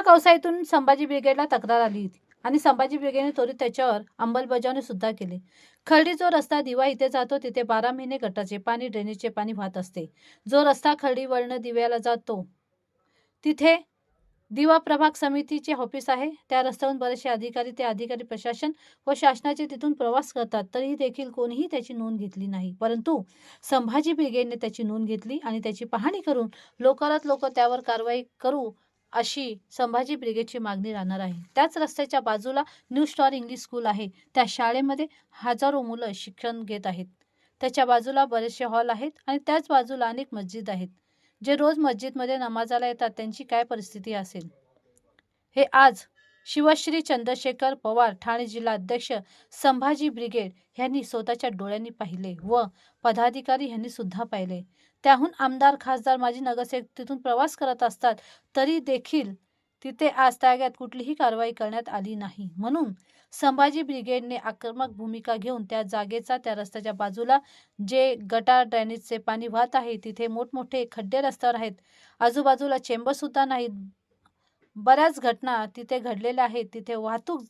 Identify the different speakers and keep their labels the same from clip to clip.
Speaker 1: या कवसाईतून संभाजी ब्रिगेडला तक्रार आली होती आणि संभाजी ब्रिगेडने त्वरित त्याच्यावर अंमलबजावणी सुद्धा केली. खर्डी जो रस्ता दिवा इथे जातो तिथे बारा महिने गटाचे पाणी ड्रेनेजचे पाणी वाहत असते. जो रस्ता खर्डी वळण दिव्याला जातो तिथे दिवा प्रभाग समितीचे ऑफिस आहे. त्या रस्त्यावरून बरेचसे अधिकारी ते अधिकारी प्रशासन व शासनाचे तिथून प्रवास करतात. तरीही देखील कोणीही त्याची नोंद घेतली नाही. परंतु संभाजी ब्रिगेडने त्याची नोंद घेतली आणि त्याची पाहणी करून लवकरात लवकर त्यावर कारवाई करू अशी संभाजी ब्रिगेडची मागणी राहणार आहे. त्याच रस्त्याच्या बाजूला न्यू स्टार इंग्लिश स्कूल आहे. त्या शाळेमध्ये हजारो मुलं शिक्षण घेत आहेत. त्याच्या बाजूला बरेचसे हॉल आहेत आणि त्याच बाजूला अनेक मस्जिद आहेत. जे रोज मस्जिदमध्ये नमाजाला येतात त्यांची काय परिस्थिती असेल? हे आज शिवश्री चंद्रशेखर पवार ठाणे जिल्हा अध्यक्ष संभाजी ब्रिगेड यांनी स्वतःच्या डोळ्यांनी पाहिले व पदाधिकारी यांनी सुद्धा पाहिले. त्याहून आमदार खासदार माजी नगरसेवक तिथून प्रवास करत असतात तरी देखील तिथे आज ताग्यात कुठलीही कारवाई करण्यात आली नाही. म्हणून संभाजी ब्रिगेडने आक्रमक भूमिका घेऊन त्या जागेचा त्या रस्त्याच्या बाजूला जे गटार ड्रेनेजचे पाणी वाहत आहे तिथे मोठमोठे खड्डे रस्त्यावर आहेत. आजूबाजूला चेंबर सुद्धा नाहीत. बऱ्याच घटना तिथे घडलेल्या आहेत. तिथे वाहतूक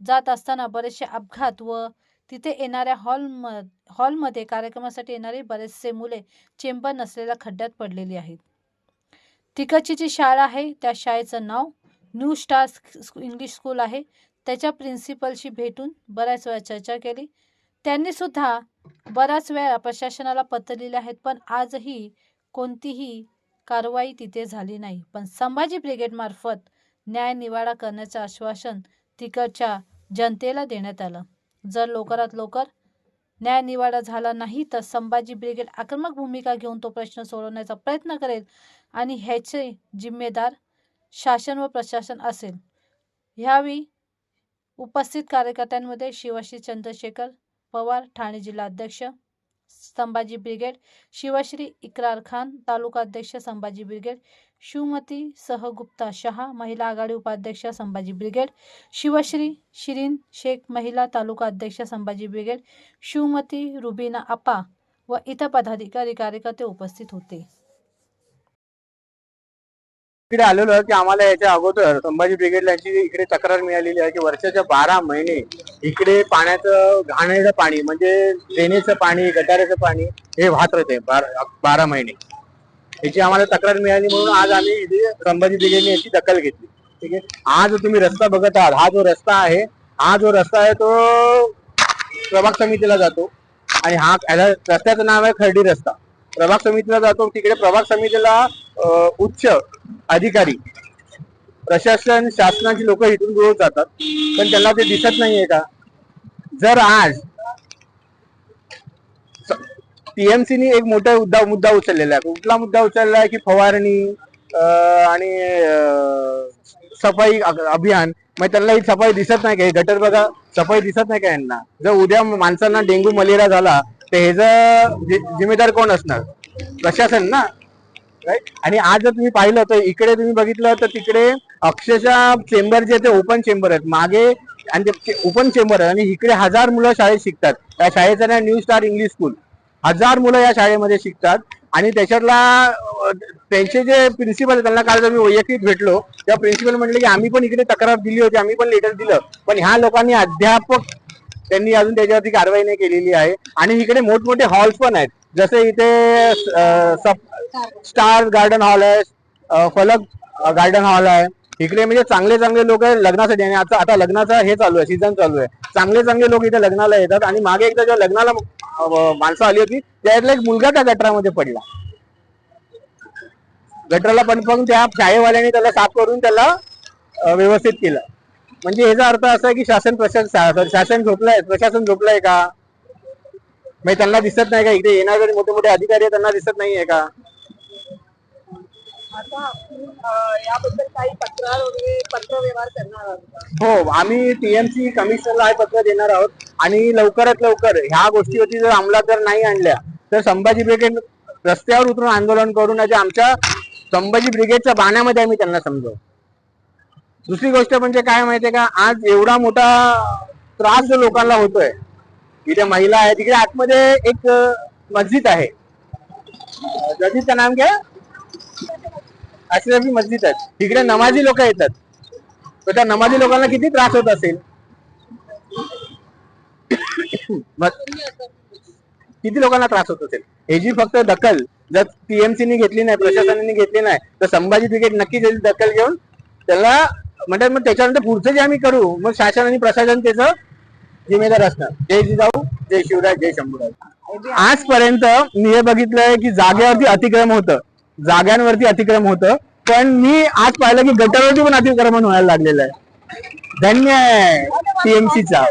Speaker 1: जात असताना बरेचसे अपघात व तिथे येणाऱ्या हॉल हॉलमध्ये कार्यक्रमासाठी येणारे बरेचसे मुले चेंबर नसलेल्या खड्ड्यात पडलेली आहेत. तिकडची जी शाळा आहे त्या शाळेचं नाव न्यू स्टार इंग्लिश स्कूल आहे. त्याच्या प्रिन्सिपलशी भेटून बऱ्याच वेळा चर्चा केली. त्यांनी सुद्धा बऱ्याच वेळा प्रशासनाला पत्र लिहिले आहेत पण आजही कोणतीही कारवाई तिथे झाली नाही. पण संभाजी ब्रिगेडमार्फत न्याय निवाडा करण्याचं आश्वासन तिकडच्या जनतेला देण्यात आलं. जर लवकरात लवकर न्याय निवाडा झाला नाही तर संभाजी ब्रिगेड आक्रमक भूमिका घेऊन तो प्रश्न सोडवण्याचा प्रयत्न करेल आणि ह्याचे जिम्मेदार शासन व प्रशासन असेल. ह्यावेळी उपस्थित कार्यकर्त्यांमध्ये शिवश्री चंद्रशेखर पवार ठाणे जिल्हा अध्यक्ष संभाजी ब्रिगेड शिवश्री इक्रार खान तालुका अध्यक्ष संभाजी ब्रिगेड शिवमती सहगुप्ता शहा महिला आघाडी उपाध्यक्ष संभाजी ब्रिगेड शिवश्री शिरीन शेख महिला तालुका अध्यक्ष संभाजी ब्रिगेड शिवमती रुबीना अप्पा व इतर पदाधिकारी कार्यकर्ते उपस्थित होते.
Speaker 2: इकडे आलेलो आहे की आम्हाला याच्या अगोदर संभाजी ब्रिगेडला इकडे तक्रार मिळालेली आहे की वर्षाच्या बारा महिने इकडे पाण्याचं घाण्याचं पाणी म्हणजे ड्रेनेजचं पाणी गटाऱ्याचं पाणी हे वाहत राहते बारा महिने. याची आम्हाला तक्रार मिळाली म्हणून आज आम्ही इथे संभाजी ब्रिगेडने याची दखल घेतली. ठीक आहे? आज तुम्ही रस्ता बघत आहात हा जो रस्ता आहे हा जो रस्ता आहे तो प्रभाग समितीला जातो. आणि हा रस्त्याचं नाव आहे खर्डी रस्ता. प्रभाग समितीला जातो तिकडे प्रभाग समितीला उच्च अधिकारी प्रशासन शासनाची लोक इथून रोज जातात. पण त्यांना ते दिसत नाहीये का? जर आज टीएमसीनी एक मोठा मुद्दा मुद्दा उचललेला आहे. कुठला मुद्दा उचलला आहे की फवारणी आणि सफाई अभियान? मग त्यांना ही सफाई दिसत नाही का? हे गटर बघा सफाई दिसत नाही का यांना? जर उद्या माणसांना डेंग्यू मलेरिया झाला तर ह्याचा जिम्मेदार कोण असणार? प्रशासन ना? राईट आणि आज जर तुम्ही पाहिलं तर इकडे तुम्ही बघितलं तर तिकडे अक्षरशः चेंबर जे ते ओपन चेंबर आहेत. मागे आणि ते ओपन चेंबर आहे आणि इकडे हजार मुलं शाळेत शिकतात. त्या शाळेचं नाव न्यू स्टार इंग्लिश स्कूल. हजार मुलं या शाळेमध्ये शिकतात. आणि त्याच्यातला त्यांचे जे प्रिन्सिपल त्यांना काल जर मी वैयक्तिक भेटलो त्या प्रिन्सिपल म्हटले की आम्ही पण इकडे तक्रार दिली होती आम्ही पण लेटर दिलं. पण ह्या लोकांनी अध्यापक त्यांनी अजून त्याच्यावरती कारवाई नाही केलेली आहे. आणि इकडे मोठमोठे हॉल्स पण आहेत. जसे इथे स्टार गार्डन हॉल आहे फलक गार्डन हॉल आहे. इकडे म्हणजे चांगले चांगले लोक लग्नासाठी. आणि आता आता लग्नाचा हे चालू आहे सीझन चालू आहे. चांगले चांगले लोक इथे लग्नाला येतात. आणि मागे एकदा जेव्हा लग्नाला माणसं आली होती त्यातला एक मुलगा त्या गटरामध्ये पडला. गटराला पण पण त्या शाळेवाल्याने त्याला साफ करून त्याला व्यवस्थित केलं. म्हणजे ह्याचा अर्थ असा आहे की शासन प्रशासन शासन झोपलंय प्रशासन झोपलंय का? म्हणजे त्यांना दिसत नाही का? इकडे येणारे मोठे मोठे अधिकारी आहेत त्यांना दिसत नाहीये का
Speaker 3: आता आपण, अं, याबद्दल काही तक्रार वगैरे पत्र व्यवहार करणार आहोत का?
Speaker 2: हो आम्ही टीएमसी कमिशनरला हे पत्र देणार आहोत. आणि लवकरात लवकर ह्या गोष्टीवरती जर अंमलात जर नाही आणल्या तर संभाजी ब्रिगेड रस्त्यावर उतरून आंदोलन करून आमच्या संभाजी ब्रिगेडच्या बाण्यामध्ये आम्ही त्यांना समजवू. दुसरी गोष्ट म्हणजे काय माहितीये का? आज एवढा मोठा त्रास जो लोकांना होतोय इथे महिला आहे तिकडे आतमध्ये एक मस्जिद आहे. अं, मस्जिदचं नाम घ्या? अशरफी मस्जिद आहे तिकडे नमाजी लोक येतात. तर त्या नमाजी लोकांना किती त्रास होत असेल? किती लोकांना त्रास होत असेल? हे जी फक्त दखल जर टीएमसीने घेतली नाही प्रशासनाने घेतली नाही तर संभाजी ब्रिगेड नक्कीच दखल घेऊन त्याला म्हणतात मग त्याच्यानंतर पुढचं जे आम्ही करू मग शासन आणि प्रशासन त्याचं जिम्मेदार असणार. जय जिजाऊ जय शिवराय जय शंभूराज आजपर्यंत मी हे बघितलंय की जागेवरती अतिक्रम होतं. जाग्यांवरती अतिक्रम होतं. पण मी आज पाहिलं की गटारवरती पण अतिक्रमण व्हायला लागलेलं आहे. धन्य आहे टीएमसीचा